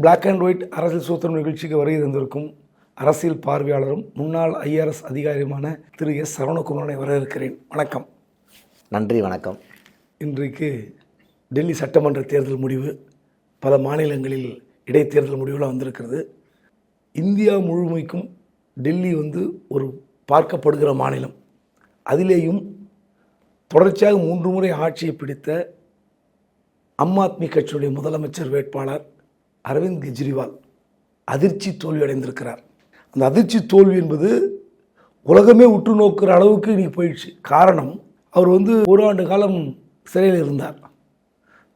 Black and white அரசியல் சூத்திரம் நிகழ்ச்சிக்கு வருகை தந்திருக்கும் அரசியல் பார்வையாளரும் முன்னாள் ஐஆர்எஸ் அதிகாரியுமான திரு எஸ் சரவணகுமாரனை வரவேற்கிறேன். வணக்கம். நன்றி வணக்கம். இன்றைக்கு டெல்லி சட்டமன்ற தேர்தல் முடிவு பல மாநிலங்களில் இடைத்தேர்தல் முடிவுலாம் வந்திருக்கிறது. இந்தியா முழுமைக்கும் டெல்லி வந்து ஒரு பார்க்கப்படுகிற மாநிலம். அதிலேயும் தொடர்ச்சியாக மூன்று முறை ஆட்சியை பிடித்த அம் ஆத்மி கட்சியுடைய முதலமைச்சர் வேட்பாளர் அரவிந்த் கெஜ்ரிவால் அதிர்ச்சி தோல்வி அடைந்திருக்கிறார். அந்த அதிர்ச்சி தோல்வி என்பது உலகமே உற்று நோக்கிற அளவுக்கு இன்னைக்கு போயிடுச்சு. காரணம் அவர் வந்து ஒரு ஆண்டு காலம் சிறையில் இருந்தார்.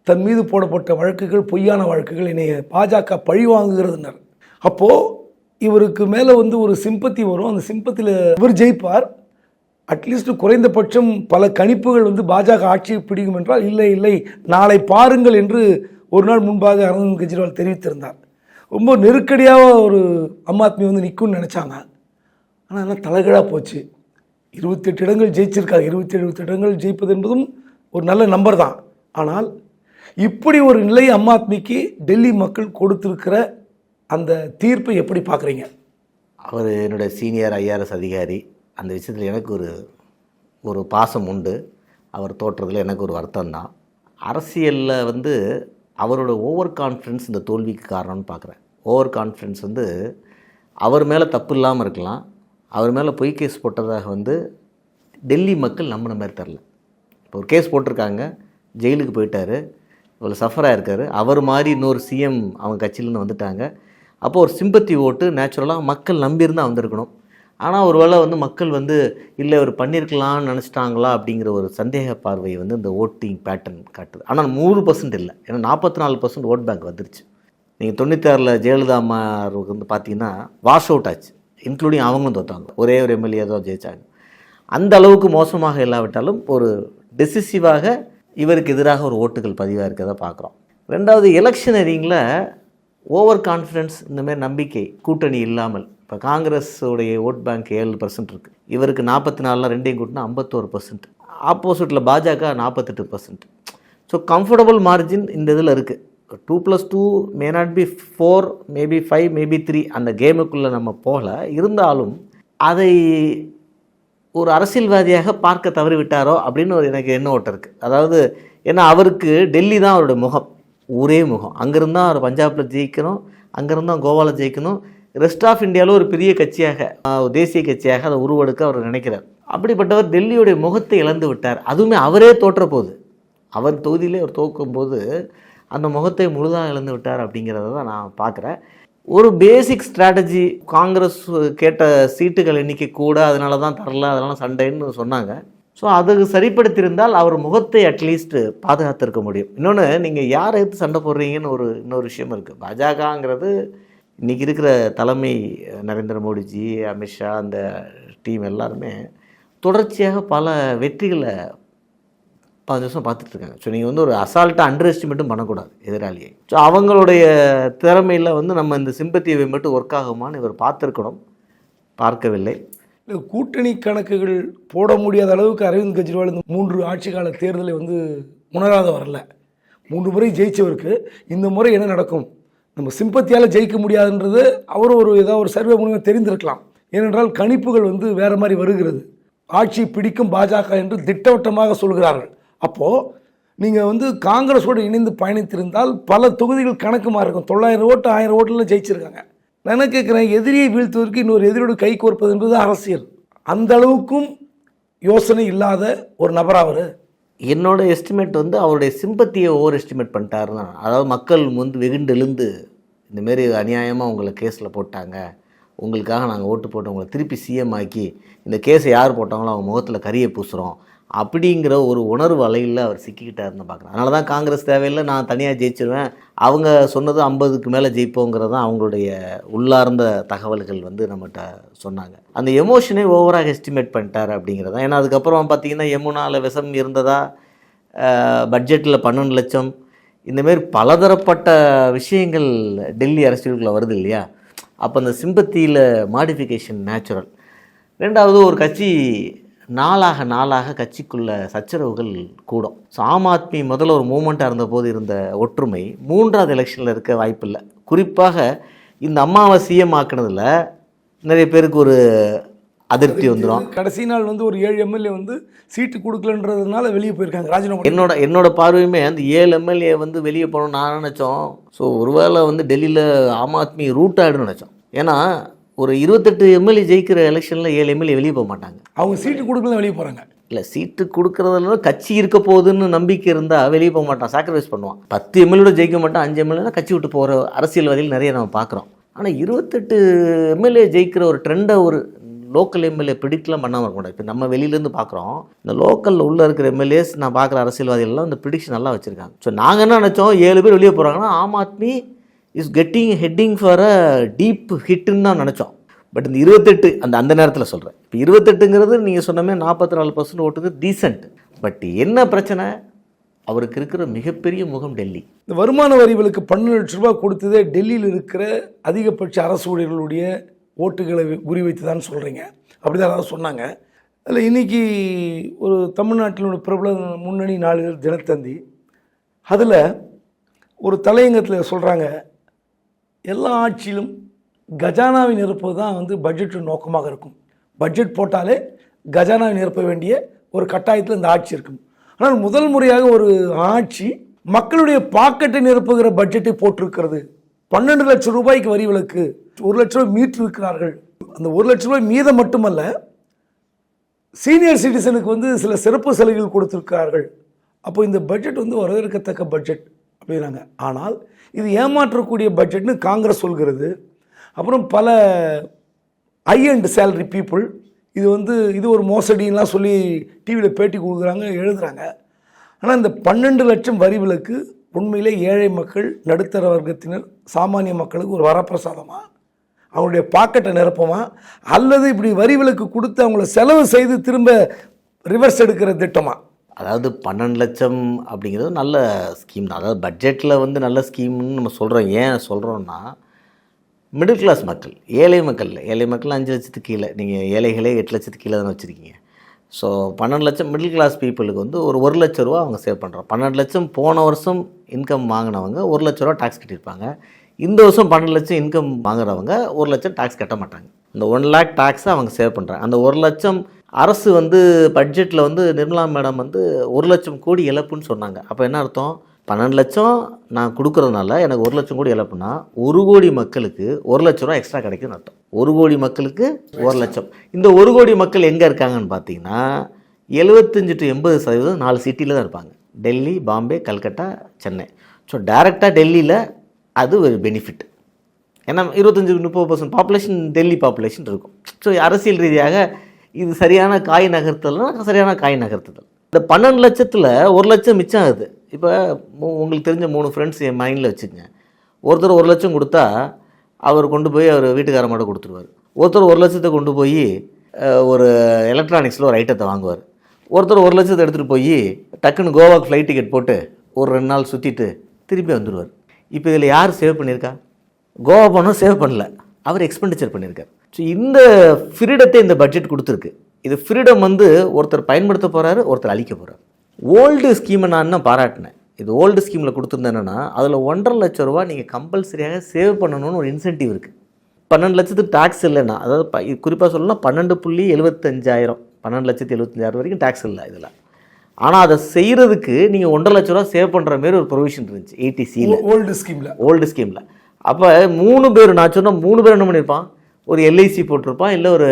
தன் மீது போடப்பட்ட வழக்குகள் பொய்யான வழக்குகள் என்னைய பாஜக பழி வாங்குகிறதுனர். அப்போது இவருக்கு மேலே வந்து ஒரு சிம்பத்தி வரும். அந்த சிம்பத்தியில் இவர் ஜெயிப்பார். அட்லீஸ்ட் குறைந்தபட்சம் பல கணிப்புகள் வந்து பாஜக ஆட்சியை பிடிக்கும் என்றால் இல்லை இல்லை நாளை பாருங்கள் என்று ஒரு நாள் முன்பாக அரவிந்த் கெஜ்ரிவால் தெரிவித்திருந்தார். ரொம்ப நெருக்கடியாக ஒரு அம் ஆத்மி வந்து நிற்கும்னு நினச்சாங்க. ஆனால் எல்லாம் தலைகீழாக போச்சு. இருபத்தெட்டு இடங்கள் ஜெயிச்சிருக்காங்க இருபத்தி எழுபத்தி இடங்கள் ஜெயிப்பது என்பதும் ஒரு நல்ல நம்பர் தான். ஆனால் இப்படி ஒரு நிலை அம் ஆத்மிக்கு டெல்லி மக்கள் கொடுத்துருக்கிற அந்த தீர்ப்பை எப்படி பார்க்குறீங்க? அவர் என்னுடைய சீனியர் ஐஆர்எஸ் அதிகாரி. அந்த விஷயத்தில் எனக்கு ஒரு ஒரு பாசம் உண்டு. அவர் தோற்றதில் எனக்கு ஒரு வருத்தம் தான் அரசியலில் வந்து அவரோட ஓவர் கான்ஃபிடன்ஸ் இந்த தோல்விக்கு காரணம்னு பார்க்குறேன். ஓவர் கான்ஃபிடன்ஸ் வந்து அவர் மேலே தப்பு இல்லாமல் இருக்கலாம். அவர் மேலே பொய் கேஸ் போட்டதாக வந்து டெல்லி மக்கள் நம்பின மாதிரி தெரில இப்போ ஒரு கேஸ் போட்டிருக்காங்க. ஜெயிலுக்கு போயிட்டார். இவ்வளோ சஃபராக இருக்கார் அவர் மாதிரி இன்னொரு சிஎம் அவங்க கட்சியிலேருந்து வந்துட்டாங்க. அப்போது ஒரு சிம்பத்தி ஓட்டு நேச்சுரலாக மக்கள் நம்பியிருந்தா வந்திருக்கணும். ஆனால் ஒருவேளை வந்து மக்கள் வந்து இல்லை இவர் பண்ணியிருக்கலாம்னு நினச்சிட்டாங்களா? அப்படிங்கிற ஒரு சந்தேக பார்வை வந்து இந்த ஓட்டிங் பேட்டர்ன் காட்டுது. ஆனால் நூறு பர்சன்ட் இல்லை. ஏன்னா நாற்பத்தி நாலு பர்சன்ட் ஓட் பேங்க் வந்துருச்சு. நீங்கள் தொண்ணூத்தாறில் ஜெயலலிதா அம்மாருக்கு வந்து பார்த்தீங்கன்னா வாஷ் அவுட் ஆச்சு. இன்க்ளூடிங் அவங்களும் தோத்தாங்க. ஒரே ஒரு எம்எல்ஏ தான் ஜெயிச்சாங்க. அந்த அளவுக்கு மோசமாக இல்லாவிட்டாலும் ஒரு டெசிசிவாக இவருக்கு எதிராக ஒரு ஓட்டுகள் பதிவாக இருக்கிறத பார்க்குறோம் ரெண்டாவது எலெக்ஷனரிங்கில் ஓவர் கான்ஃபிடென்ஸ் இந்தமாரி நம்பிக்கை கூட்டணி இல்லாமல் இப்போ காங்கிரஸுடைய ஓட் பேங்க் ஏழு பர்சன்ட் இருக்குது இவருக்கு நாற்பத்தி நாலில் ரெண்டையும் கூட்டினா ஐம்பத்தோரு பர்சன்ட் ஆப்போசிட்டில் பாஜக நாற்பத்தெட்டு பர்சன்ட் ஸோ கம்ஃபர்டபுள் மார்ஜின் இந்த இதில் இருக்குது two plus two may not be four maybe five maybe three அந்த கேமுக்குள்ளே நம்ம போகல. இருந்தாலும் அதை ஒரு அரசியல்வாதியாக பார்க்க தவறிவிட்டாரோ அப்படின்னு ஒரு எனக்கு எண்ண ஓட்டம் இருக்குது அதாவது ஏன்னா அவருக்கு டெல்லி தான் அவரோட முகம். ஒரே முகம். அங்கேருந்தான் அவர் பஞ்சாபில் ஜெயிக்கணும் அங்கேருந்தான் கோவாவில் ஜெயிக்கணும். ரெஸ்ட் ஆஃப் இந்தியாவில் ஒரு பெரிய கட்சியாக தேசிய கட்சியாக அதை உருவெடுக்க அவர் நினைக்கிறார். அப்படிப்பட்டவர் டெல்லியுடைய முகத்தை இழந்து விட்டார். அதுவுமே அவரே தோற்றப்போகுது அவர் தொகுதியிலே அவர் தோக்கும்போது அந்த முகத்தை முழுதாக இழந்து விட்டார் அப்படிங்கிறத தான் நான் பார்க்குறேன். ஒரு பேசிக் ஸ்ட்ராட்டஜி காங்கிரஸ் கேட்ட சீட்டுகள் எண்ணிக்கை கூட அதனால தான் தரல அதனால சண்டைன்னு சொன்னாங்க. ஸோ அதுக்கு சரிப்படுத்தியிருந்தால் அவர் முகத்தை அட்லீஸ்ட் பாதுகாத்திருக்க முடியும். இன்னொன்று நீங்கள் யாரை எடுத்து சண்டை போடுறீங்கன்னு ஒரு இன்னொரு விஷயம் இருக்குது பாஜகங்கிறது இன்றைக்கி இருக்கிற தலைமை நரேந்திர மோடிஜி அமித்ஷா அந்த டீம் எல்லாருமே தொடர்ச்சியாக பல வெற்றிகளை பதினஞ்சு வருஷம் பார்த்துட்ருக்காங்க ஸோ நீங்கள் வந்து ஒரு அசால்ட்டாக அண்டர் எஸ்டிமேட்டும் பண்ணக்கூடாது எதிராளியை. ஸோ அவங்களுடைய திறமையில் வந்து நம்ம இந்த சிம்பத்தியை மட்டும் ஒர்க் ஆகுமான்னு இவர் பார்த்துருக்கணும். பார்க்கவில்லை. இல்லை கூட்டணி கணக்குகள் போட முடியாத அளவுக்கு அரவிந்த் கெஜ்ரிவால் இந்த மூன்று ஆட்சி கால தேர்தலை வந்து உணராத வரல. மூன்று முறை ஜெயிச்சவருக்கு இந்த முறை என்ன நடக்கும்? நம்ம சிம்பத்தியால் ஜெயிக்க முடியாதுன்றது அவர் ஒரு ஏதாவது ஒரு சர்வே மூலியமாக தெரிந்திருக்கலாம். ஏனென்றால் கணிப்புகள் வந்து வேறு மாதிரி வருகிறது. ஆட்சி பிடிக்கும் பாஜக என்று திட்டவட்டமாக சொல்கிறார்கள். அப்போது நீங்கள் வந்து காங்கிரஸோடு இணைந்து பயணித்திருந்தால் பல தொகுதிகள் கணக்கு இருக்கும் தொள்ளாயிரம் ஓட்டு ஆயிரம் ஓட்டுலாம் ஜெயிச்சிருக்காங்க. நான் என்ன கேட்குறேன்? எதிரியை வீழ்த்துவதற்கு இன்னொரு எதிரியோடு கை கோர்ப்பது என்பது அரசியல். அந்த அளவுக்கும் யோசனை இல்லாத ஒரு நபர் அவர்? என்னோட எஸ்டிமேட் வந்து அவருடைய சிம்பத்தியை ஓவர் எஸ்டிமேட் பண்ணிட்டாருன்னா அதாவது மக்கள் வந்து வெகுண்டெழுந்து இந்தமாரி அநியாயமாக உங்களை கேஸில் போட்டாங்க. உங்களுக்காக நாங்கள் ஓட்டு போட்டு உங்களை திருப்பி சிஎம் ஆக்கி இந்த கேஸை யார் போட்டாங்களோ அவங்க முகத்தில் கரியை பூசுகிறோம் அப்படிங்கிற ஒரு உணர்வு அலையில் அவர் சிக்கிக்கிட்டாருன்னு பார்க்குறேன் அதனால தான் காங்கிரஸ் தேவையில்லை நான் தனியாக ஜெயிச்சிருவேன். அவங்க சொன்னது ஐம்பதுக்கு மேலே ஜெயிப்போங்கிறது தான் அவங்களுடைய உள்ளார்ந்த தகவல்கள் வந்து நம்மகிட்ட சொன்னாங்க. அந்த எமோஷனை ஓவராக எஸ்டிமேட் பண்ணிட்டார் அப்படிங்கிறது. தான் ஏன்னா அதுக்கப்புறம் பார்த்தீங்கன்னா யமுனாவில் விஷம் இருந்ததா பட்ஜெட்டில் பன்னெண்டு லட்சம் இந்தமாரி பலதரப்பட்ட விஷயங்கள் டெல்லி அரசியலுக்குள்ளே வருது இல்லையா? அப்போ அந்த சிம்பத்தியில் மாடிஃபிகேஷன் நேச்சுரல் ரெண்டாவது ஒரு கட்சி நாளாக நாளாக கட்சிக்குள்ள சச்சரவுகள் கூடும். ஸோ ஆம் ஆத்மி முதல்ல ஒரு மூமெண்ட்டாக இருந்தபோது இருந்த ஒற்றுமை மூன்றாவது எலெக்ஷனில் இருக்க வாய்ப்பில்லை. குறிப்பாக இந்த அம்மாவை சிஎம் ஆக்கினதில் நிறைய பேருக்கு ஒரு அதிருப்தி வந்துடும் கடைசி நாள் வந்து ஒரு ஏழு எம்எல்ஏ வந்து சீட்டு கொடுக்கலன்றதுனால வெளியே போயிருக்காங்க. ராஜினாமா என்னோட என்னோட பார்வையுமே அந்த ஏழு எம்எல்ஏ வந்து வெளியே போகணும் நான் நினச்சோம். ஸோ ஒருவேளை வந்து டெல்லியில் ஆம் ஆத்மி ரூட் ஆகிடும்னு நினச்சோம். ஏன்னா ஒரு இருபத்தெட்டு எம்எல்ஏ ஜெயிக்கிற எலெக்ஷனில் ஏழு எம்எல்ஏ வெளியே போக மாட்டாங்க. அவங்க சீட்டு கொடுக்கல வெளியே போறாங்க. இல்லை சீட்டு கொடுக்குறதுல கட்சி இருக்க போகுதுன்னு நம்பிக்கை இருந்தால் வெளியே போக மாட்டான் சாக்ரிஃபைஸ் பண்ணுவான். பத்து எம்எல்ஏ ஜெயிக்க மாட்டான் அஞ்சு எம்எல்ஏ கட்சி விட்டு போகிற அரசியல்வாதிகள் நிறைய நம்ம பார்க்குறோம். ஆனால் இருபத்தெட்டு எம்எல்ஏ ஜெயிக்கிற ஒரு ட்ரெண்டை ஒரு லோக்கல் எம்எல்ஏ ப்ரிடிக்ட்லாம் பண்ணாமல் இருக்க இப்போ நம்ம வெளியிலேருந்து பார்க்குறோம் இந்த லோக்கலில் உள்ளே இருக்கிற எம்எல்ஏஸ் நான் பார்க்குற அரசியல்வாதிகள்லாம் இந்த ப்ரிடிக்ஷன் நல்லா வச்சுருக்காங்க. ஸோ நாங்கள் என்ன நினச்சோம்? ஏழு பேர் வெளியே போகிறாங்கன்னா Aam Aadmi is getting heading for a deep ஹிட்டுன்னு தான் நினச்சோம். பட் இந்த இருபத்தெட்டு அந்த அந்த நேரத்தில் சொல்கிறேன் இப்போ இருபத்தெட்டுங்கிறது நீங்கள் சொன்னமே நாற்பத்தி நாலு பர்சன்ட் ஓட்டுக்கு டீசென்ட் பட் என்ன பிரச்சனை? அவருக்கு இருக்கிற மிகப்பெரிய முகம் டெல்லி. இந்த வருமான வரிகளுக்கு பன்னெண்டு லட்ச ரூபாய் கொடுத்ததே டெல்லியில் இருக்கிற அதிகபட்ச அரசு ஊழியர்களுடைய ஓட்டுகளை குறிவைத்து தான் சொல்கிறீங்க அப்படி தான் அதாவது சொன்னாங்க. அதில் இன்றைக்கி ஒரு தமிழ்நாட்டிலோட பிரபல முன்னணி நாளிதழ் தினத்தந்தி. அதில் ஒரு தலையங்கத்தில் சொல்கிறாங்க எல்லா ஆட்சியிலும் கஜானாவை நிரப்புவது தான் வந்து பட்ஜெட்டு நோக்கமாக இருக்கும். பட்ஜெட் போட்டாலே கஜானாவை நிரப்ப வேண்டிய ஒரு கட்டாயத்தில் இந்த ஆட்சி இருக்கும். ஆனால் முதல் முறையாக ஒரு ஆட்சி மக்களுடைய பாக்கெட்டை நிரப்புகிற பட்ஜெட்டை போட்டிருக்கிறது. பன்னெண்டு லட்சம் ரூபாய்க்கு வரி விலக்கு ஒரு லட்ச ரூபாய் மீட்டு இருக்கிறார்கள் அந்த ஒரு லட்ச ரூபாய் மீதம் மட்டுமல்ல சீனியர் சிட்டிசனுக்கு வந்து சில சிறப்பு சலுகைகள் கொடுத்துருக்கிறார்கள். அப்போ இந்த பட்ஜெட் வந்து வரவேற்கத்தக்க பட்ஜெட் அப்படிங்கிறாங்க ஆனால் இது ஏமாற்றக்கூடிய பட்ஜெட்னு காங்கிரஸ் சொல்கிறது. அப்புறம் பல ஐ அண்ட் சேலரி பீப்புள் இது வந்து இது ஒரு மோசடின்லாம் சொல்லி டிவியில் பேட்டி கொடுக்குறாங்க எழுதுகிறாங்க ஆனால் இந்த பன்னெண்டு லட்சம் வரி விலக்கு உண்மையிலே ஏழை மக்கள் நடுத்தர வர்க்கத்தினர் சாமானிய மக்களுக்கு ஒரு வரப்பிரசாதமாக அவங்களுடைய பாக்கெட்டை நிரப்புமா? அல்லது இப்படி வரி விலக்கு கொடுத்து அவங்கள செலவு செய்து திரும்ப ரிவர்ஸ் எடுக்கிற திட்டமா? அதாவது பன்னெண்டு லட்சம் அப்படிங்கிறது நல்ல ஸ்கீம் தான். அதாவது பட்ஜெட்டில் வந்து நல்ல ஸ்கீம்னு நம்ம சொல்கிறோம் ஏன் சொல்கிறோன்னா மிடில் கிளாஸ் மக்கள் ஏழை மக்கள் ஏழை மக்கள் அஞ்சு லட்சத்துக்கு கீழே நீங்கள் ஏழைகளே எட்டு லட்சத்துக்கு கீழே தானே வச்சுருக்கீங்க. ஸோ பன்னெண்டு லட்சம் மிடில் கிளாஸ் பீப்புளுக்கு வந்து ஒரு ஒரு லட்ச ரூபா அவங்க சேவ் பண்ணுறோம் பன்னெண்டு லட்சம் போன வருஷம் இன்கம் வாங்கினவங்க ஒரு லட்ச ரூபா டாக்ஸ் கட்டியிருப்பாங்க. இந்த வருஷம் பன்னெண்டு லட்சம் இன்கம் வாங்குறவங்க ஒரு லட்சம் டாக்ஸ் கட்ட மாட்டாங்க. இந்த ஒன் லேக் டாக்ஸை அவங்க சேவ் பண்ணுறாங்க அந்த ஒரு லட்சம் அரசு வந்து பட்ஜெட்டில் வந்து நிர்மலா மேடம் வந்து ஒரு லட்சம் கோடி இழப்புன்னு சொன்னாங்க. அப்போ என்ன அர்த்தம்? பன்னெண்டு லட்சம் நான் கொடுக்குறதுனால எனக்கு ஒரு லட்சம் கோடி இழப்புனா ஒரு கோடி மக்களுக்கு ஒரு லட்ச ரூபா எக்ஸ்ட்ரா கிடைக்கும் அர்த்தம். ஒரு கோடி மக்களுக்கு ஒரு லட்சம். இந்த ஒரு கோடி மக்கள் எங்கே இருக்காங்கன்னு பார்த்தீங்கன்னா எழுபத்தஞ்சு டு எண்பது சதவீதம் நாலு சிட்டியில் தான் இருப்பாங்க. டெல்லி பாம்பே கல்கட்டா சென்னை. ஸோ டைரெக்டாக டெல்லியில் அது ஒரு பெனிஃபிட் ஏன்னா இருபத்தஞ்சி முப்பது பர்சன்ட் பாப்புலேஷன் டெல்லி பாப்புலேஷன் இருக்கும். ஸோ அரசியல் ரீதியாக இது சரியான காய் நகர்த்தல்னா சரியான காய் நகர்த்துதல். இந்த பன்னெண்டு லட்சத்தில் ஒரு லட்சம் மிச்சம் ஆகுது. இப்போ உங்களுக்கு தெரிஞ்ச மூணு ஃப்ரெண்ட்ஸ் என் மைண்டில் வச்சுக்கங்க. ஒருத்தர் ஒரு லட்சம் கொடுத்தா அவர் கொண்டு போய் அவர் வீட்டுக்காரமாட்ட கொடுத்துருவார். ஒருத்தர் ஒரு லட்சத்தை கொண்டு போய் ஒரு எலக்ட்ரானிக்ஸில் ஒரு ஐட்டத்தை வாங்குவார். ஒருத்தர் ஒரு லட்சத்தை எடுத்துகிட்டு போய் டக்குன்னு கோவாக்கு ஃப்ளைட் டிக்கெட் போட்டு ஒரு ரெண்டு நாள் சுற்றிட்டு திருப்பி வந்துடுவார் இப்போ இதில் யார் சேவ் பண்ணியிருக்கா? கோவா பணம் சேவ் பண்ணல. அவர் எக்ஸ்பெண்டிச்சர் பண்ணியிருக்கார். ஸோ இந்த ஃப்ரீடத்தை இந்த பட்ஜெட் கொடுத்துருக்கு. இது ஃப்ரீடம் வந்து ஒருத்தர் பயன்படுத்த போகிறாரு ஒருத்தர் அழிக்க போகிறார் ஓல்டு ஸ்கீமை நான் இன்னும் பாராட்டினேன். இது ஓல்டு ஸ்கீமில் கொடுத்துருந்தேன்னா அதில் ஒன்றரை லட்ச ரூபா நீங்கள் கம்பல்சரியாக சேவ் பண்ணணும்னு ஒரு இன்சென்டிவ் இருக்குது பன்னெண்டு லட்சத்துக்கு டேக்ஸ் இல்லைன்னா அதாவது ப குறிப்பாக சொல்லணும்னா பன்னெண்டு புள்ளி எழுபத்தஞ்சாயிரம் பன்னெண்டு லட்சத்தி எழுபத்தஞ்சாயிரம் வரைக்கும் டேக்ஸ் இல்லை இதில். ஆனால் அதை செய்கிறதுக்கு நீங்கள் ஒன்றரை லட்ச ரூபா சேவ் பண்ணுற மாதிரி ஒரு ப்ரொவிஷன் இருந்துச்சு ஏடிசியில் ஓல்டு ஸ்கீம்ல. ஓல்டு ஸ்கீமில். அப்போ மூணு பேர் நான் சொன்ன மூணு பேர் என்ன பண்ணியிருப்பான் ஒரு எல்ஐசி போட்டிருப்பான் இல்லை ஒரு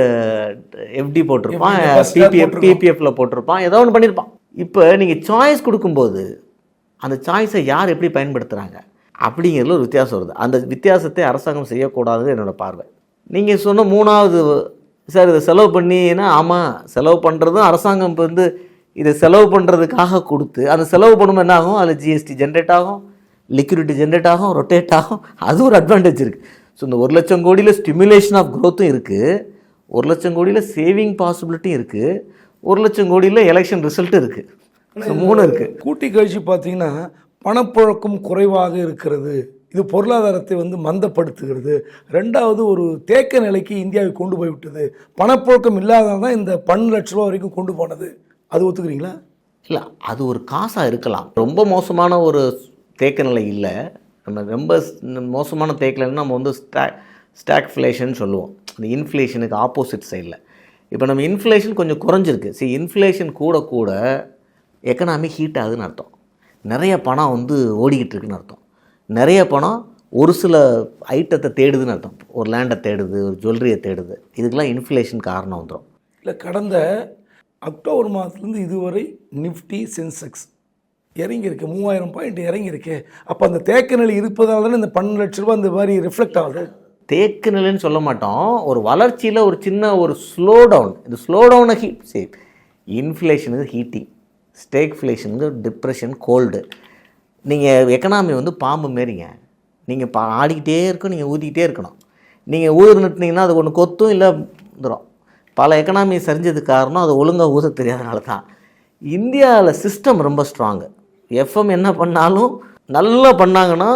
எஃப்டி போட்டிருப்பான் பிபிஎஃப். பிபிஎஃப்ல போட்டிருப்பான் ஏதோ ஒன்று பண்ணியிருப்பான் இப்போ நீங்கள் சாய்ஸ் கொடுக்கும்போது அந்த சாய்ஸை யார் எப்படி பயன்படுத்துகிறாங்க அப்படிங்கிறதுல ஒரு வித்தியாசம் வருது. அந்த வித்தியாசத்தை அரசாங்கம் செய்யக்கூடாதுன்னு என்னோடய பார்வை. நீங்கள் சொன்ன மூணாவது சார் இதை செலவு பண்ணினா ஆமாம் செலவு பண்ணுறதும் அரசாங்கம் இப்போ வந்து இதை செலவு பண்ணுறதுக்காக கொடுத்து அந்த செலவு பண்ணும்போது என்ன ஆகும்? அதில் ஜிஎஸ்டி ஜென்ரேட் ஆகும் லிக்விடிட்டி ஜென்ரேட் ஆகும் ரொட்டேட் ஆகும். அது ஒரு அட்வான்டேஜ் இருக்குது ஸோ இந்த ஒரு லட்சம் கோடியில் ஸ்டிமுலேஷன் ஆஃப் க்ரோத்தும் இருக்குது ஒரு லட்சம் கோடியில் சேவிங் பாசிபிலிட்டியும் இருக்குது ஒரு லட்சம் கோடியில் எலெக்ஷன் ரிசல்ட்டும் இருக்குது மூணு இருக்குது கூட்டி கழிச்சு பார்த்தீங்கன்னா பணப்புழக்கம் குறைவாக இருக்கிறது. இது பொருளாதாரத்தை வந்து மந்தப்படுத்துகிறது. ரெண்டாவது ஒரு தேக்க நிலைக்கு இந்தியாவை கொண்டு போய் விட்டது பணப்புழக்கம் இல்லாததான் தான் இந்த பன்னெண்டு லட்ச ரூபா வரைக்கும் கொண்டு போனது. அது ஒத்துக்கிறீங்களா? இல்லை அது ஒரு காசாக இருக்கலாம். ரொம்ப மோசமான ஒரு தேக்க நிலை இல்லை. நம்ம ரொம்ப மோசமான தேக்கலைன்னா நம்ம வந்து ஸ்டா ஸ்டாக்ஃப்ளேஷன் சொல்லுவோம். இந்த இன்ஃப்ளேஷனுக்கு ஆப்போசிட் சைடில். இப்போ நம்ம இன்ஃப்ளேஷன் கொஞ்சம் குறைஞ்சிருக்கு. சரி இன்ஃப்ளேஷன் கூட கூட எக்கனாமி ஹீட் ஆகுதுன்னு அர்த்தம். நிறைய பணம் வந்து ஓடிக்கிட்டு இருக்குன்னு அர்த்தம். நிறைய பணம் ஒரு சில ஐட்டத்தை தேடுதுன்னு அர்த்தம். ஒரு லேண்டை தேடுது ஒரு ஜுவல்லரியை தேடுது. இதுக்கெல்லாம் இன்ஃப்ளேஷன் காரணம் வந்துடும் இல்லை கடந்த அக்டோபர் மாதத்துலேருந்து இதுவரை நிஃப்டி சென்செக்ஸ் இறங்கியிருக்கு. மூவாயிரம் பாயிண்ட் இறங்கியிருக்கு. அப்போ அந்த தேக்க நிலை இருப்பதால் தானே இந்த பன்னெண்டு லட்ச ரூபா இந்த மாதிரி ரிஃப்ளெக்ட் ஆகுது. தேக்கு நிலைன்னு சொல்ல மாட்டோம். ஒரு வளர்ச்சியில் ஒரு சின்ன ஒரு ஸ்லோ டவுன் இந்த ஸ்லோ டவுனை ஹீட் சரி இன்ஃப்ளேஷனுக்கு ஹீட்டிங் ஸ்டேக்ஃப்ளேஷனுக்கு டிப்ரெஷன் கோல்டு நீங்கள் எக்கனாமி வந்து பாம்பு மாரிங்க. நீங்கள் பா ஆடிக்கிட்டே இருக்கும் நீங்கள் ஊதிக்கிட்டே இருக்கணும். நீங்கள் ஊது நிட்டுனீங்கன்னா அது ஒன்று கொத்தும் இல்லை வந்துடும் பல எக்கனாமி சரிஞ்சதுக்கு காரணம் அது ஒழுங்காக ஊத தெரியாதனால தான். இந்தியாவில் சிஸ்டம் ரொம்ப ஸ்ட்ராங்கு எஃப்எம் என்ன பண்ணாலும் நல்லா பண்ணாங்கன்னா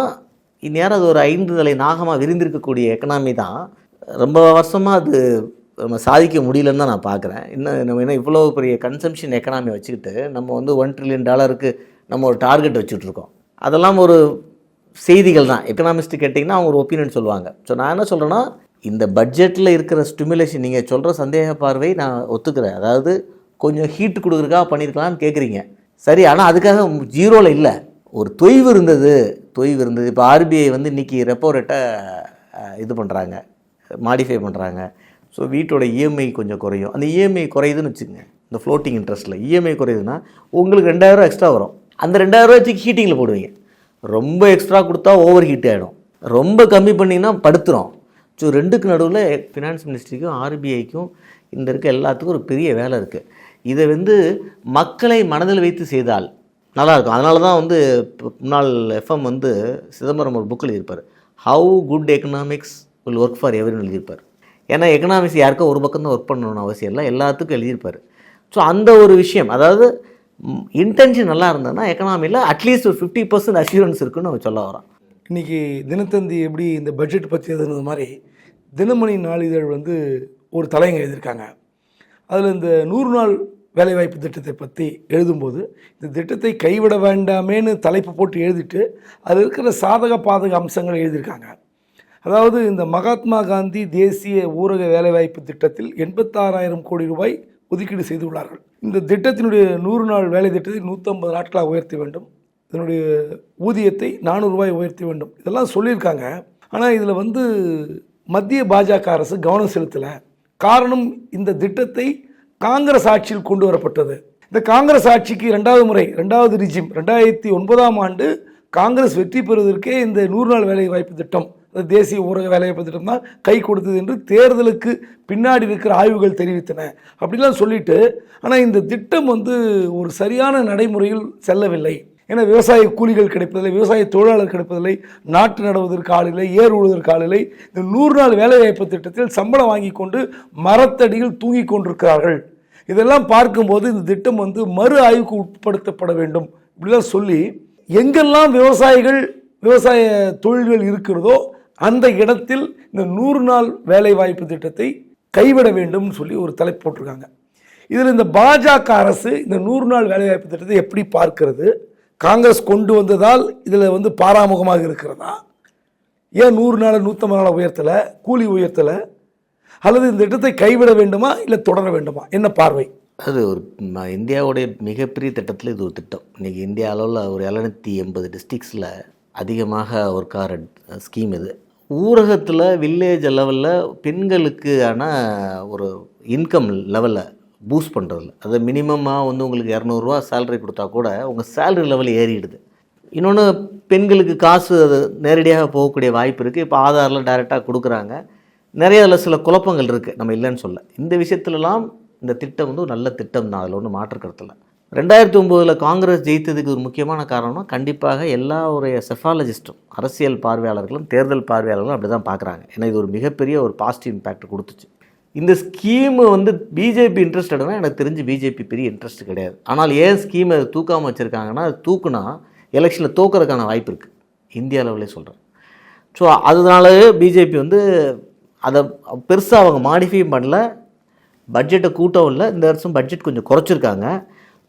இந்நேரம் அது ஒரு ஐந்து தலை நாகமாக விரிந்திருக்கக்கூடிய எக்கனாமி தான். ரொம்ப வருஷமாக அது நம்ம சாதிக்க முடியலன்னு தான் நான் பார்க்குறேன். இன்னும் நம்ம என்ன இவ்வளோ பெரிய கன்சம்ஷன் எக்கனாமி வச்சுக்கிட்டு நம்ம வந்து ஒன் ட்ரில்லியன் டாலருக்கு நம்ம ஒரு டார்கெட் வச்சுட்ருக்கோம். அதெல்லாம் ஒரு செய்திகள் தான். எக்கனாமிஸ்ட் கேட்டிங்கன்னா அவங்க ஒரு ஒப்பீனியன் சொல்லுவாங்க. ஸோ நான் என்ன சொல்கிறேன்னா இந்த பட்ஜெட்டில் இருக்கிற ஸ்டிமுலேஷன் நீங்கள் சொல்கிற சந்தேக பார்வை நான் ஒத்துக்கிறேன். அதாவது கொஞ்சம் ஹீட் கொடுக்குறக்காக பண்ணியிருக்கலாம்னு கேட்குறீங்க சரி ஆனால் அதுக்காக ஜீரோவில் இல்லை. ஒரு தொய்வு இருந்தது. தொய்வு இருந்தது. இப்போ ஆர்பிஐ வந்து இன்றைக்கி ரெப்போ ரேட்டை இது பண்ணுறாங்க மாடிஃபை பண்ணுறாங்க ஸோ வீட்டோட இஎம்ஐ கொஞ்சம் குறையும். அந்த இஎம்ஐ குறையுதுன்னு வச்சுக்கோங்க. இந்த ஃப்ளோட்டிங் இன்ட்ரெஸ்ட்டில் இஎம்ஐ குறையுதுன்னா உங்களுக்கு ரெண்டாயிரம் எக்ஸ்ட்ரா வரும். அந்த ரெண்டாயிரம் வச்சு ஹீட்டிங்கில் போடுவீங்க. ரொம்ப எக்ஸ்ட்ரா கொடுத்தா ஓவர் ஹீட் ஆகிடும் ரொம்ப கம்மி பண்ணிங்கன்னா படுத்துரும். ஸோ ரெண்டுக்கு நடுவில் ஃபினான்ஸ் மினிஸ்ட்ரிக்கும் ஆர்பிஐக்கும் இந்த இருக்க எல்லாத்துக்கும் ஒரு பெரிய வேலை இருக்குது இதை வந்து மக்களை மனதில் வைத்து செய்தால் நல்லாயிருக்கும். அதனால தான் வந்து முன்னாள் எஃப்எம் வந்து சிதம்பரம் ஒரு புக்கில் இருப்பார் how good economics will work for எவரின்னு எழுதியிருப்பார். ஏன்னா எக்கனாமிக்ஸ் யாருக்கோ ஒரு பக்கம் தான் ஒர்க் பண்ணணும்னு அவசியம் இல்லை. எல்லாத்துக்கும் எழுதியிருப்பார். ஸோ அந்த ஒரு விஷயம் அதாவது இன்டென்ஷன் நல்லா இருந்ததுன்னா எக்கனாமியில் அட்லீஸ்ட் ஒரு ஃபிஃப்டி பர்சன்ட் அஷூரன்ஸ் இருக்குன்னு நம்ம சொல்ல வரோம் இன்றைக்கி தினத்தந்தி எப்படி இந்த பட்ஜெட் பற்றி எழுதுனது மாதிரி தினமணி நாளிதழ் வந்து ஒரு தலையங்க எழுதியிருக்காங்க. அதில் இந்த நூறு நாள் வேலைவாய்ப்பு திட்டத்தை பற்றி எழுதும்போது இந்த திட்டத்தை கைவிட வேண்டாமேன்னு தலைப்பு போட்டு எழுதிட்டு அதில் இருக்கிற சாதக பாதக அம்சங்களை எழுதியிருக்காங்க. அதாவது இந்த மகாத்மா காந்தி தேசிய ஊரக வேலைவாய்ப்பு திட்டத்தில் எண்பத்தாறாயிரம் கோடி ரூபாய் ஒதுக்கீடு செய்துள்ளார்கள். இந்த திட்டத்தினுடைய நூறு நாள் வேலை திட்டத்தை நூற்றம்பது நாட்களாக உயர்த்தி வேண்டும். இதனுடைய ஊதியத்தை நானூறு ரூபாய் வேண்டும். இதெல்லாம் சொல்லியிருக்காங்க. ஆனால் இதில் வந்து மத்திய பாஜக அரசு கவனம் செலுத்தலை. காரணம் இந்த திட்டத்தை காங்கிரஸ் ஆட்சியில் கொண்டு வரப்பட்டது. இந்த காங்கிரஸ் ஆட்சிக்கு ரெண்டாவது முறை ரெண்டாவது ரிஜிம் ரெண்டாயிரத்தி ஒன்பதாம் ஆண்டு காங்கிரஸ் வெற்றி பெறுவதற்கே இந்த நூறு நாள் வேலை வாய்ப்பு திட்டம் தேசிய ஊரக வேலைவாய்ப்பு திட்டம் தான் கை கொடுத்தது என்று தேர்தலுக்கு பின்னாடி இருக்கிற ஆய்வுகள் தெரிவித்தன. அப்படிலாம் சொல்லிட்டு ஆனால் இந்த திட்டம் வந்து ஒரு சரியான நடைமுறையில் செல்லவில்லை. ஏன்னா விவசாய கூலிகள் கிடைப்பதில்லை விவசாய தொழிலாளர் கிடைப்பதில்லை நாட்டு நடுவதற்கு ஆள் இல்லை ஏர் உழுவதற்கு ஆள் இல்லை. இந்த நூறு நாள் வேலைவாய்ப்பு திட்டத்தில் சம்பளம் வாங்கி கொண்டு மரத்தடியில் தூங்கி கொண்டிருக்கிறார்கள். இதெல்லாம் பார்க்கும்போது இந்த திட்டம் வந்து மறு ஆய்வுக்கு உட்படுத்தப்பட வேண்டும் இப்படிலாம் சொல்லி எங்கெல்லாம் விவசாயிகள் விவசாய தொழில்கள் இருக்கிறதோ அந்த இடத்தில் இந்த நூறு நாள் வேலைவாய்ப்பு திட்டத்தை கைவிட வேண்டும்னு சொல்லி ஒரு தலைப்பு போட்டிருக்காங்க. இதில் இந்த பாஜக அரசு இந்த நூறு நாள் வேலைவாய்ப்பு திட்டத்தை எப்படி பார்க்கிறது? காங்கிரஸ் கொண்டு வந்ததால் இதில் வந்து பாராமுகமாக இருக்கிறதா? ஏன் நூறு நாள் நூற்றம்பது நாள் உயர்த்தலை? கூலி உயர்த்தலை? அல்லது இந்த திட்டத்தை கைவிட வேண்டுமா இல்லை தொடர வேண்டுமா? என்ன பார்வை? அது ஒரு இந்தியாவுடைய மிகப்பெரிய திட்டத்தில் இது ஒரு திட்டம். இன்றைக்கி இந்தியா அளவில் ஒரு எழுநூற்றி எண்பது டிஸ்ட்ரிக்ஸில் அதிகமாக ஒரு கார் ஸ்கீம் இது. ஊரகத்தில் வில்லேஜ் லெவலில் பெண்களுக்கான ஒரு இன்கம் லெவலில் பூஸ்ட் பண்ணுறதில்ல அது மினிமமாக வந்து உங்களுக்கு இரநூறுவா சேலரி கொடுத்தா கூட உங்கள் சேலரி லெவல் ஏறிடுது. இன்னொன்று பெண்களுக்கு காசு அது நேரடியாக போகக்கூடிய வாய்ப்பு இருக்குது இப்போ ஆதாரில் டைரெக்டாக கொடுக்குறாங்க. நிறைய அதில் சில குழப்பங்கள் இருக்குது நம்ம இல்லைன்னு சொல்ல. இந்த விஷயத்துலலாம் இந்த திட்டம் வந்து ஒரு நல்ல திட்டம் தான். அதில் ஒன்றும் மாற்று ரெண்டாயிரத்தி ஒம்போதில் காங்கிரஸ் ஜெயித்ததுக்கு ஒரு முக்கியமான காரணம்னா கண்டிப்பாக எல்லா உடைய செஃபாலஜிஸ்ட்டும் அரசியல் பார்வையாளர்களும் தேர்தல் பார்வையாளர்களும் அப்படி தான் பார்க்குறாங்க. ஏன்னா இது ஒரு மிகப்பெரிய ஒரு பாசிட்டிவ் இம்பேக்ட் கொடுத்துச்சு. இந்த ஸ்கீமு வந்து பிஜேபி இன்ட்ரெஸ்டட்னா எனக்கு தெரிஞ்சு பிஜேபி பெரிய இன்ட்ரெஸ்ட் கிடையாது. ஆனால் ஏன் ஸ்கீமை தூக்காமல் வச்சுருக்காங்கன்னா அது தூக்குனா எலெக்ஷனில் தோக்கிறதுக்கான வாய்ப்பு இருக்குது இந்தியா லெவலே சொல்கிறேன் ஸோ அதனாலவே பிஜேபி வந்து அதை பெருசாக அவங்க மாடிஃபையும் பண்ணல. பட்ஜெட்டை கூட்டவும் இல்லை. இந்த வருஷம் பட்ஜெட் கொஞ்சம் குறைச்சிருக்காங்க.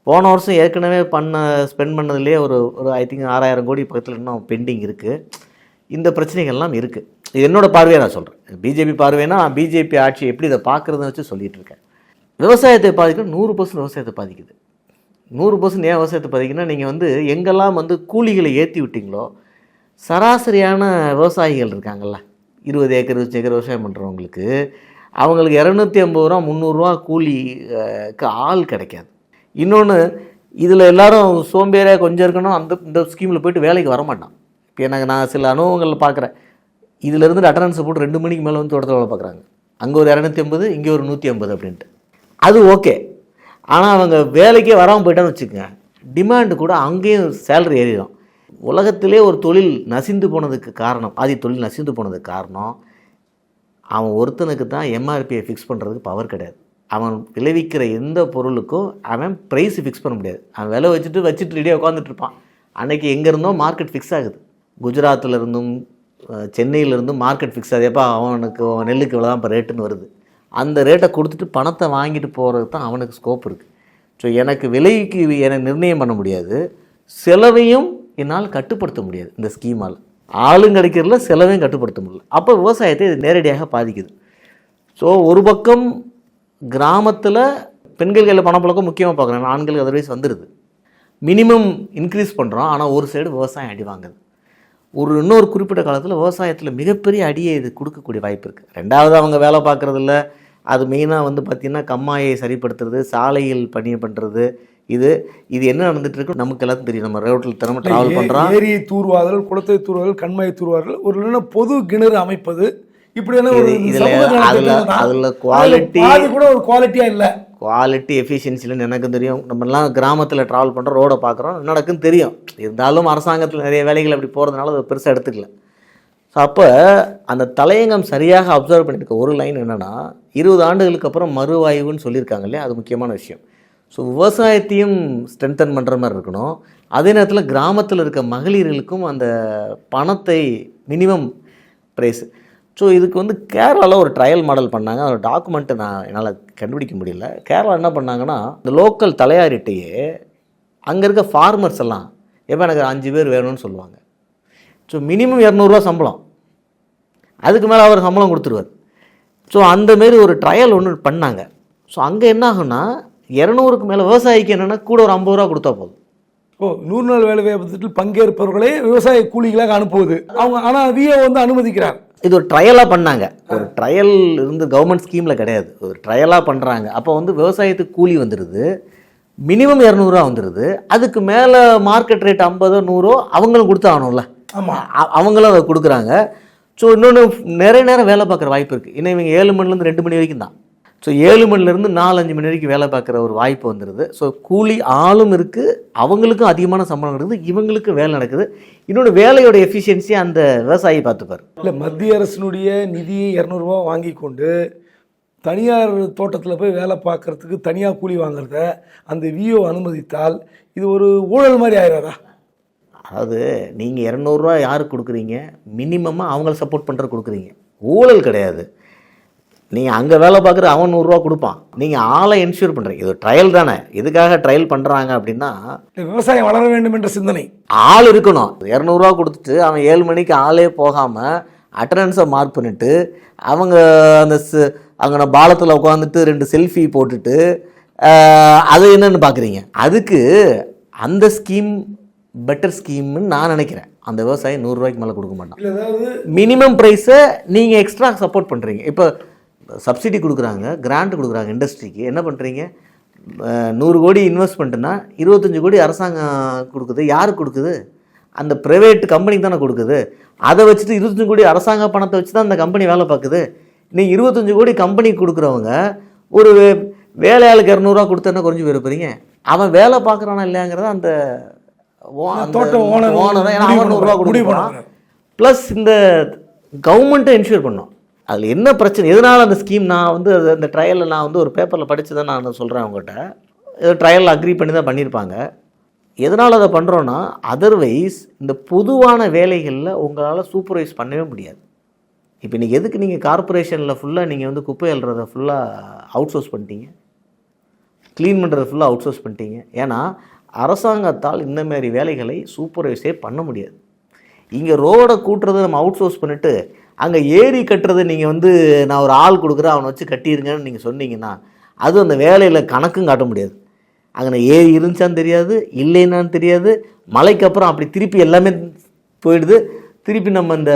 போன வருஷம் ஏற்கனவே பண்ண ஸ்பெண்ட் பண்ணதுலேயே ஒரு ஒரு ஐ திங்க் ஆறாயிரம் கோடி பக்கத்தில் இன்னும் பெண்டிங் இருக்குது இந்த பிரச்சனைகள்லாம் இருக்குது இது என்னோடய பார்வையை நான் சொல்கிறேன் பிஜேபி பார்வைனா பிஜேபி ஆட்சி எப்படி இதை பார்க்குறதுன்னு வச்சு சொல்லிகிட்ருக்கேன் இருக்கேன். விவசாயத்தை பாதிக்கிற நூறு பர்சன்ட் விவசாயத்தை பாதிக்குது. நூறு பர்சன்ட் ஏன் விவசாயத்தை பாதிக்குன்னா நீங்கள் வந்து எங்கெல்லாம் வந்து கூலிகளை ஏற்றி விட்டிங்களோ சராசரியான விவசாயிகள் இருக்காங்கல்ல இருபது ஏக்கர் வச்சு ஏக்கர் விவசாயம் பண்ணுறவங்களுக்கு அவங்களுக்கு இரநூத்தி ஐம்பது ரூபா முந்நூறுரூவா கூலிக்கு ஆள் கிடைக்காது. இன்னொன்று இதில் எல்லாரும் சோம்பேறியாக கொஞ்சம் இருக்கணும் அந்த இந்த ஸ்கீமில் போயிட்டு வேலைக்கு வரமாட்டான் இப்போ எனக்கு நான் சில அனுபவங்களில் பார்க்குறேன் இதிலேருந்து அட்டண்டன்ஸை போட்டு ரெண்டு மணிக்கு மேலே வந்து தோட்டத்தில் வேலை பார்க்குறாங்க அங்கே ஒரு இரநூத்தி ஐம்பது இங்கே ஒரு நூற்றி ஐம்பது அப்படின்ட்டு. அது ஓகே. ஆனால் அவங்க வேலைக்கே வராமல் போயிட்டான்னு வச்சுக்கோங்க டிமாண்டு கூட அங்கேயும் சேலரி ஏறிடும் உலகத்திலே ஒரு தொழில் நசிந்து போனதுக்கு காரணம் ஆதி தொழில் நசிந்து போனதுக்கு காரணம் அவன் ஒருத்தனுக்கு தான் எம்ஆர்பியை ஃபிக்ஸ் பண்ணுறதுக்கு பவர் கிடையாது. அவன் விளைவிக்கிற எந்த பொருளுக்கும் அவன் ப்ரைஸ் ஃபிக்ஸ் பண்ண முடியாது. அவன் விலை வச்சுட்டு வச்சுட்டு ரெடியாக உட்காந்துட்டு இருப்பான். அன்னைக்கு எங்கே இருந்தோ மார்க்கெட் ஃபிக்ஸ் ஆகுது. குஜராத்தில் இருந்தும் சென்னையிலேருந்தும் மார்க்கெட் ஃபிக்ஸ் ஆகுது. எப்போ அவனுக்கு நெல்லுக்கு இவ்வளோ தான் இப்போ ரேட்டுன்னு வருது. அந்த ரேட்டை கொடுத்துட்டு பணத்தை வாங்கிட்டு போகிறது தான் அவனுக்கு ஸ்கோப் இருக்குது ஸோ எனக்கு விலைக்கு எனக்கு நிர்ணயம் பண்ண முடியாது. செலவையும் என்னால் கட்டுப்படுத்த முடியாது இந்த ஸ்கீமால். ஆளும் கிடைக்கிறதுல செலவையும் கட்டுப்படுத்த முடியல. அப்போ விவசாயத்தை இது நேரடியாக பாதிக்குது. ஸோ ஒரு பக்கம் கிராமத்தில் பெண்கள் கையில் பணப்பழக்கம் முக்கியமாக பார்க்குறாங்க ஆண்களுக்கு அதர்வைஸ் வந்துடுது மினிமம் இன்க்ரீஸ் பண்ணுறோம் ஆனால் ஒரு சைடு விவசாயம் அடி வாங்குது. ஒரு இன்னொரு குறிப்பிட்ட காலத்தில் விவசாயத்தில் மிகப்பெரிய அடியை இது கொடுக்கக்கூடிய வாய்ப்பு இருக்குது ரெண்டாவது அவங்க வேலை பார்க்குறதில்ல. அது மெயினாக வந்து பார்த்திங்கன்னா கம்மாயை சரிப்படுத்துறது சாலையில் பணி பண்ணுறது இது இது என்ன நடந்துட்டு இருக்கு நமக்கு எல்லாத்துக்கும் தெரியும். நம்ம ரோட்டில் தினமும் ட்ராவல் பண்ணுறோம் ஏரியை தூர்வாதல் குளத்தை தூர்வாதல் கண்மாயை தூர்வாதல் ஒரு இல்லைன்னா பொது கிணறு அமைப்பது. இப்படியான ஒரு இது- இதுல அதுல. அதுல குவாலிட்டி கூட ஒரு குவாலிட்டியா இல்ல. குவாலிட்டி எஃபிஷியன்சிலன்னு எனக்கு தெரியும். நம்மலாம் கிராமத்தில் ட்ராவல் பண்ணுறோம் ரோடை பார்க்குறோம். நடக்குன்னு தெரியும். இருந்தாலும் அரசாங்கத்தில் நிறைய வேலைகள் அப்படி போகிறதுனால அதை பெருசாக எடுத்துக்கல. ஸோ அப்போ அந்த தலையங்கம் சரியாக அப்சர்வ் பண்ணியிருக்க ஒரு லைன் என்னென்னா இருபது ஆண்டுகளுக்கு அப்புறம் மறுவாய்வுன்னு சொல்லியிருக்காங்க இல்லையா? அது முக்கியமான விஷயம். ஸோ விவசாயத்தையும் ஸ்ட்ரென்தன் பண்ணுற மாதிரி இருக்கணும். அதே நேரத்தில் கிராமத்தில் இருக்க மகளிர்களுக்கும் அந்த பணத்தை மினிமம் ப்ரைஸ் ஸோ இதுக்கு வந்து கேரளாவில் ஒரு ட்ரையல் மாடல் பண்ணாங்க. அதோட டாக்குமெண்ட்டு நான் என்னால் கண்டுபிடிக்க முடியல. கேரளா என்ன பண்ணாங்கன்னா இந்த லோக்கல் தலையாரிட்டையே அங்கே இருக்க ஃபார்மர்ஸ் எல்லாம் எப்போ எனக்கு அஞ்சு பேர் வேணும்னு சொல்லுவாங்க. ஸோ மினிமம் இரநூறுவா சம்பளம். அதுக்கு மேலே அவர் சம்பளம் கொடுத்துருவார். ஸோ அந்த மாரி ஒரு ட்ரையல் ஒன்று பண்ணாங்க. ஸோ அங்கே என்ன ஆகும்னா இரநூறுக்கு மேலே விவசாயிக்கு என்னென்னா கூட ஒரு ஐம்பது ரூபா கொடுத்தா போதும். ஓ நூறு நாள் வேலை திட்டத்தில் பங்கேற்பவர்களே விவசாய கூலிகளாக அனுப்புவது. அவங்க ஆனா விஏ வந்து அனுமதிக்கிறார் இது ஒரு ட்ரையலாக பண்ணாங்க. ஒரு ட்ரையல் இருந்து கவர்மெண்ட் ஸ்கீமில் கிடையாது. ஒரு ட்ரையலாக பண்ணுறாங்க அப்போ வந்து விவசாயத்துக்கு கூலி வந்துடுது மினிமம் இரநூறுவா வந்துடுது அதுக்கு மேலே மார்க்கெட் ரேட் ஐம்பதோ நூறோ அவங்களும் கொடுத்தாகணும்ல ஆமா. அ- அவங்களும் அதை கொடுக்குறாங்க. ஸோ இன்னொன்று நிறைய நேரம் வேலை பார்க்குற வாய்ப்பு இருக்குது இன்னும் இவங்க ஏழு மணிலேருந்து ரெண்டு மணி வரைக்கும் தான். ஸோ ஏழு மணிலேருந்து நாலு அஞ்சு மணி வரைக்கும் வேலை பார்க்குற ஒரு வாய்ப்பு வந்துடுது ஸோ கூலி ஆளும் இருக்குது அவங்களுக்கும் அதிகமான சம்பளம் இருக்குது இவங்களுக்கும் வேலை நடக்குது. இன்னொன்று வேலையோட எஃபிஷியன்சி அந்த விவசாயி பார்த்துப்பார். இல்ல மத்திய அரசினுடைய நிதியை இரநூறுவா வாங்கி கொண்டு தனியார் தோட்டத்தில் போய் வேலை பார்க்கறதுக்கு தனியாக கூலி வாங்குறத அந்த விஓ அனுமதித்தால் இது ஒரு ஊழல் மாதிரி ஆயிடாதா அதாவது நீங்கள் இரநூறுவா யாருக்கு கொடுக்குறீங்க? மினிமமாக அவங்கள சப்போர்ட் பண்ணுற கொடுக்குறீங்க. ஊழல் கிடையாது. நீங்கள் அங்கே வேலை பார்க்குற அவன் நூறுரூவா கொடுப்பான். நீங்கள் ஆளை என்ஷூர் பண்ணுறீங்க இது ட்ரையல் தானே. எதுக்காக ட்ரையல் பண்ணுறாங்க அப்படின்னா விவசாயம் வளர வேண்டும் என்ற சிந்தனை. ஆள் இருக்கணும். இரநூறுவா கொடுத்துட்டு அவன் ஏழு மணிக்கு ஆளே போகாமல் அட்டண்டன்ஸை மார்க் பண்ணிவிட்டு அவங்க அந்த அங்கே பாலத்தில் உட்காந்துட்டு ரெண்டு செல்ஃபி போட்டுட்டு அது என்னன்னு பார்க்குறீங்க அதுக்கு அந்த ஸ்கீம் பெட்டர் ஸ்கீம்னு நான் நினைக்கிறேன். அந்த விவசாயி நூறுரூவாய்க்கு மேலே கொடுக்க மாட்டான். மினிமம் ப்ரைஸை நீங்கள் எக்ஸ்ட்ரா சப்போர்ட் பண்ணுறீங்க இப்போ சப்சிடி கொடுக்குறாங்க கிராண்ட் கொடுக்குறாங்க இண்டஸ்ட்ரிக்கு என்ன பண்ணுறீங்க நூறு கோடி இன்வெஸ்ட்மெண்ட்னா இருபத்தஞ்சு கோடி அரசாங்கம் கொடுக்குது. யாருக்கு கொடுக்குது? அந்த ப்ரைவேட் கம்பெனிக்கு தானே கொடுக்குது. அதை வச்சுட்டு இருபத்தஞ்சு கோடி அரசாங்க பணத்தை வச்சு தான் அந்த கம்பெனி வேலை பார்க்குது. நீங்கள் இருபத்தஞ்சு கோடி கம்பெனிக்கு கொடுக்குறவங்க ஒரு வேலையாளுக்கு இரநூறுவா கொடுத்தா குறைஞ்சி போயிருப்பீங்க அவன் வேலை பார்க்குறானா இல்லையாங்கிறத அந்த ஓ- அந்த தோட்ட owner owner ஏன்னா அவன் நூறுரூவா பண்ணுவான். ப்ளஸ் இந்த கவர்மெண்ட்டை என்ஷூர் பண்ணோம். அதில் என்ன பிரச்சனை? எதனால் அந்த ஸ்கீம் நான் வந்து அது அந்த ட்ரையலில் நான் வந்து ஒரு பேப்பரில் படித்து தான் நான் சொல்கிறேன் அவங்ககிட்ட. இது ட்ரையல் அக்ரி பண்ணி தான் பண்ணியிருப்பாங்க. எதனால் அதை பண்ணுறோன்னா அதர்வைஸ் இந்த பொதுவான வேலைகளில் உங்களால் சூப்பர்வைஸ் பண்ணவே முடியாது. இப்போ நீங்கள் எதுக்கு நீங்கள் கார்ப்பரேஷனில் ஃபுல்லாக நீங்கள் வந்து குப்பை அள்ளுறதை ஃபுல்லாக அவுட் சோர்ஸ் பண்ணிட்டீங்க? க்ளீன் பண்ணுறத ஃபுல்லாக அவுட் சோர்ஸ் பண்ணிட்டீங்க. ஏன்னா அரசாங்கத்தால் இந்தமாரி வேலைகளை சூப்பர்வைஸே பண்ண முடியாது. இங்கே ரோடை கூட்டுறதை நம்ம அவுட் சோர்ஸ் பண்ணிவிட்டு அங்கே ஏரி கட்டுறது நீங்கள் வந்து நான் ஒரு ஆள் கொடுக்குறேன் அவனை வச்சு கட்டிடுங்கன்னு நீங்கள் சொன்னீங்கன்னா அது அந்த வேலையில் கணக்கும் காட்ட முடியாது. அங்கே ஏரி இருந்துச்சான்னு தெரியாது இல்லைன்னான்னு தெரியாது மலைக்கு அப்புறம் அப்படி திருப்பி எல்லாமே போயிடுது. திருப்பி நம்ம இந்த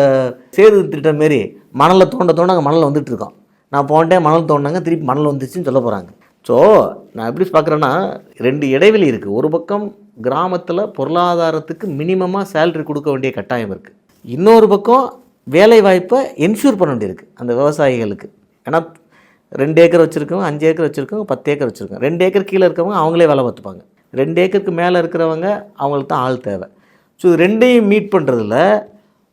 சேது திட்டம் மாரி மணலை தோண்ட தோண்ட அங்கே மணல் வந்துட்டுருக்கோம் நான் போனேன் மணல் தோண்டினாங்க திருப்பி மணல் வந்துச்சுன்னு சொல்ல போகிறாங்க ஸோ நான் எப்படி பார்க்குறேன்னா ரெண்டு இடைவெளி இருக்குது ஒரு பக்கம் கிராமத்தில் பொருளாதாரத்துக்கு மினிமமாக சேல்ரி கொடுக்க வேண்டிய கட்டாயம் இருக்குது இன்னொரு பக்கம் வேலை வாய்ப்பை என்ஷூர் பண்ண வேண்டியிருக்கு. அந்த விவசாயிகளுக்கு. ஏன்னா ரெண்டு ஏக்கர் வச்சுருக்கவங்க அஞ்சு ஏக்கர் வச்சுருக்கவங்க பத்து ஏக்கர் வச்சுருக்கோம் ரெண்டு ஏக்கர் கீழே இருக்கவங்க அவங்களே வேலை பார்த்துப்பாங்க. ரெண்டு ஏக்கருக்கு மேலே இருக்கிறவங்க அவங்களுக்கு தான் ஆள் தேவை. ஸோ இது ரெண்டையும் மீட் பண்ணுறதுல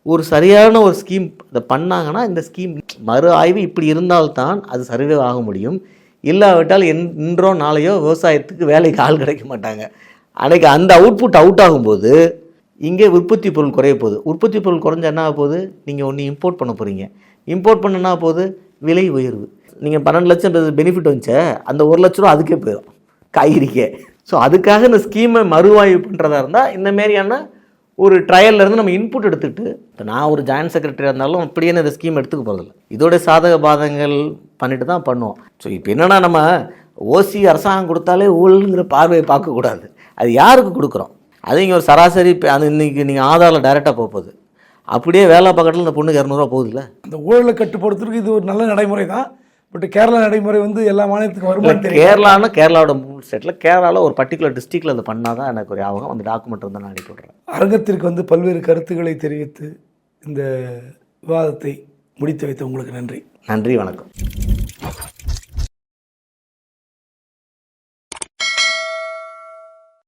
ஒரு சரியான ஒரு ஸ்கீம் இதை பண்ணாங்கன்னா இந்த ஸ்கீம் மறு ஆய்வு இப்படி இருந்தால்தான் அது சர்வே ஆக முடியும். இல்லாவிட்டால் என் இன்றோ நாளையோ விவசாயத்துக்கு வேலைக்கு ஆள் கிடைக்க மாட்டாங்க. அன்றைக்கி அந்த அவுட்புட் அவுட் ஆகும்போது இங்கே உற்பத்தி பொருள் குறைய போகுது. உற்பத்தி பொருள் குறைஞ்சா என்ன ஆக போகுது? நீங்கள் ஒன்று இம்போர்ட் பண்ண போகிறீங்க இம்போர்ட் பண்ணனா போகுது? விலை உயர்வு நீங்கள் பன்னெண்டு லட்சம் பெனிஃபிட் வந்துச்சே அந்த ஒரு லட்ச ரூபா அதுக்கே போயிடும் காய்கறிக்கே. ஸோ அதுக்காக இந்த ஸ்கீமை மறுவாய்வு பண்ணுறதா இருந்தால் இந்த மாதிரியான ஒரு ட்ரையல்ல இருந்து நம்ம இன்புட் எடுத்துக்கிட்டு இப்போ நான் ஒரு ஜாயின்ட் செக்ரட்டரியாக இருந்தாலும் அப்படியே இந்த ஸ்கீம் எடுத்துக்க போகிறதில்ல இதோட சாதக பாதங்கள் பண்ணிட்டு தான் பண்ணுவோம். ஸோ இப்போ என்னென்னா நம்ம ஓசி அரசாங்கம் கொடுத்தாலே ஊழலுங்கிற பார்வையை பார்க்கக்கூடாது அது யாருக்கு கொடுக்குறோம்? அது இங்கே ஒரு சராசரி இப்போ அது இன்னைக்கு நீங்கள் ஆதாரில் டைரெக்டாக போக போகுது. அப்படியே வேலை பார்க்கறதுல இந்த பொண்ணுக்கு இரநூறுவா போகுதுல்ல? அந்த ஊழலை கட்டுப்படுத்துறதுக்கு இது ஒரு நல்ல நடைமுறை தான். பட் கேரளா நடைமுறை வந்து எல்லா மாநிலத்துக்கும் இல்லை வருமானு தெரியும் கேரளான்னா கேரளாவோட மூணு ஸ்டேட்டில் கேரளாவில் ஒரு பர்டிகுலர் டிஸ்ட்ரிக்டில் அதை பண்ணால் தான் எனக்கு ஒரு ஞாபகம் அந்த டாக்குமெண்ட் வந்து நான் அனுப்பி விட்றேன். அரங்கத்திற்கு வந்து பல்வேறு கருத்துக்களை தெரிவித்து இந்த விவாதத்தை முடித்து வைத்த உங்களுக்கு நன்றி. நன்றி வணக்கம்.